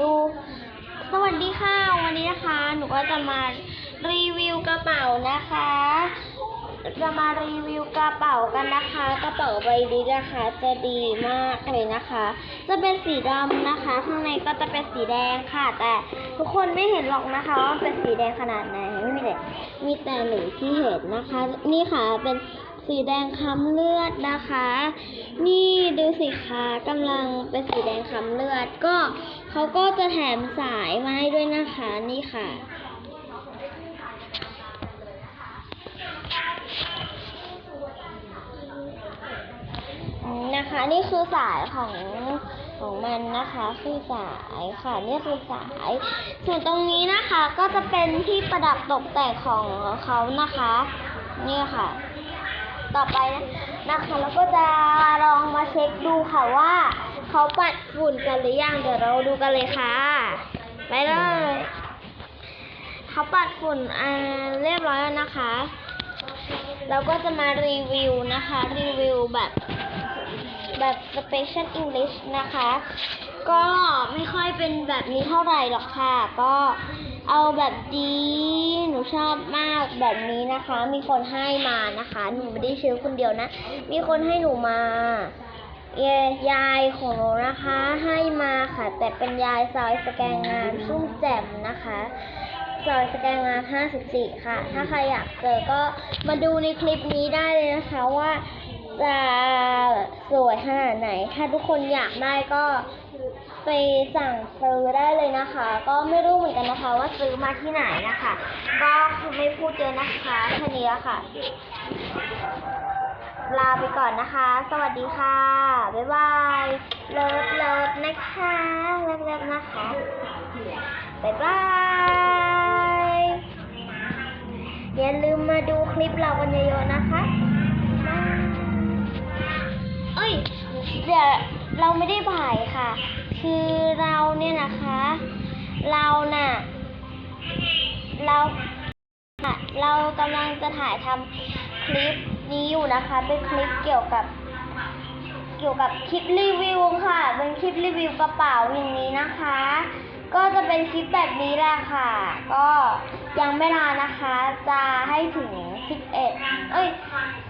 ดู สวัสดีค่ะ วันนี้นะคะ หนูก็จะมารีวิวกระเป๋านะคะ จะมารีวิวกระเป๋ากันนะคะ กระเป๋าใบนี้นะคะ จะดีมากเลยนะคะ จะเป็นสีดำนะคะ ข้างในก็จะเป็นสีแดงค่ะ แต่ทุกคนไม่เห็นหรอกนะคะว่าเป็นสีแดงขนาดไหนไม่มีแต่มีแต่หนูที่เห็นนะคะ นี่ค่ะเป็นสีแดงค้ำเลือดนะคะ นี่ดูสิคะกำลังเป็นสีแดงค้ำเลือดก็ เขาก็จะแถมสายมาให้ด้วยนะคะนี่ค่ะ นะคะนี่คือสายของของมันนะคะคือสายค่ะนี่คือสาย ส่วนตรงนี้นะคะก็จะเป็นที่ประดับตกแต่งของเขานะคะนี่ค่ะ ต่อไปนะคะแล้วก็จะลองมาเช็คดูค่ะว่า เขาปัดฝุ่นกันหรือยังเดี๋ยวเราดูกันเลยค่ะ ไปเลย เขาปัดฝุ่นอ่าเรียบร้อยแล้วนะคะ เราก็จะมารีวิวนะคะ รีวิวแบบแบบ Special English นะคะ ก็ไม่ค่อยเป็นแบบนี้เท่าไหร่หรอกค่ะ ก็เอาแบบดีหนูชอบมากแบบนี้นะคะ มีคนให้มานะคะ หนูไม่ได้ซื้อคนเดียวนะ มีคนให้หนูมา ยยายของหนูนะคะให้มาค่ะ แต่เป็นยายซอยสแกงงามชุ่มแจ่มนะคะซอยสแกงงาม54 ค่ะ ถ้าใครอยากเจอก็มาดูในคลิปนี้ได้เลยนะคะว่าจะสวยขนาดไหน ถ้าทุกคนอยากได้ก็ไปสั่งซื้อได้เลยนะคะ ก็ไม่รู้เหมือนกันนะคะว่าซื้อมาที่ไหนนะคะ ก็ไม่พูดเยอะนะคะแค่นี้ค่ะ ลาไปก่อนนะคะ สวัสดีค่ะ บ๊ายบาย เลิฟเลิฟนะคะเลิฟเลิฟนะคะ บ๊ายบาย อย่าลืมมาดูคลิปเรากันเยอะๆนะคะเอ้ยเดี๋ยวเราไม่ได้บ่ายค่ะ คือเราเนี่ยนะคะ เราน่ะ เราเรากำลังจะถ่ายทำคลิป นี้อยู่นะคะ เป็นคลิปเกี่ยวกับ เกี่ยวกับคลิปรีวิวค่ะ เป็นคลิปรีวิวกระเป๋าอย่างนี้นะคะ ก็จะเป็นคลิปแบบนี้แหละค่ะ ก็ยังไม่ลานะคะ จะให้ถึง 11 เอ้ย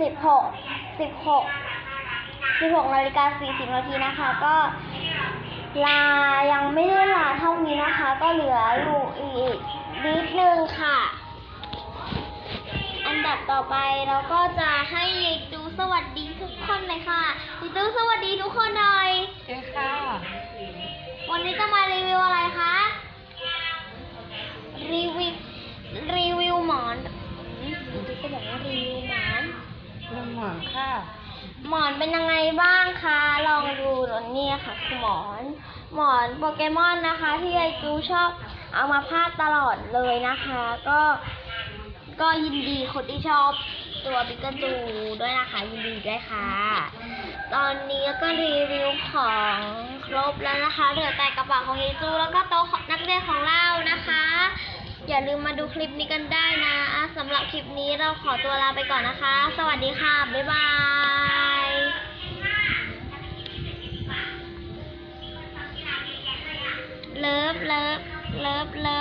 16 16 16นาฬิกา40นาทีนะคะ ก็ลายังไม่ได้ลาเท่านี้นะคะ ก็เหลืออยู่อีกนิดนึงค่ะ ดับต่อไปเราก็จะให้ยายจูสวัสดีทุกคนเลยค่ะยายจูสวัสดีทุกคนหน่อยเจ๊ค่ะ วันนี้จะมารีวิวอะไรคะ รีวิว รีวิวหมอนยายจูก็บอกว่ารีวิวหมอนเรื่องหมอนค่ะ หมอนเป็นยังไงบ้างคะ ลองดูเนี่ยค่ะคือหมอน หมอนโปเกมอนนะคะ ที่ยายจูชอบเอามาพาดตลอดเลยนะคะ ก็ ก็ยินดีคนที่ชอบตัวปิกาจูด้วยนะคะยินดีด้วยค่ะ ตอนนี้ก็รีวิวของครบแล้วนะคะเหลือแต่กระเป๋าของยายจูแล้วก็โต๊ะของนักเรียนของเรานะคะ อย่าลืมมาดูคลิปนี้กันได้นะสำหรับคลิปนี้เราขอตัวลาไปก่อนนะคะ สวัสดีค่ะ บ๊ายบายเลิฟเลิฟเลิฟเลิ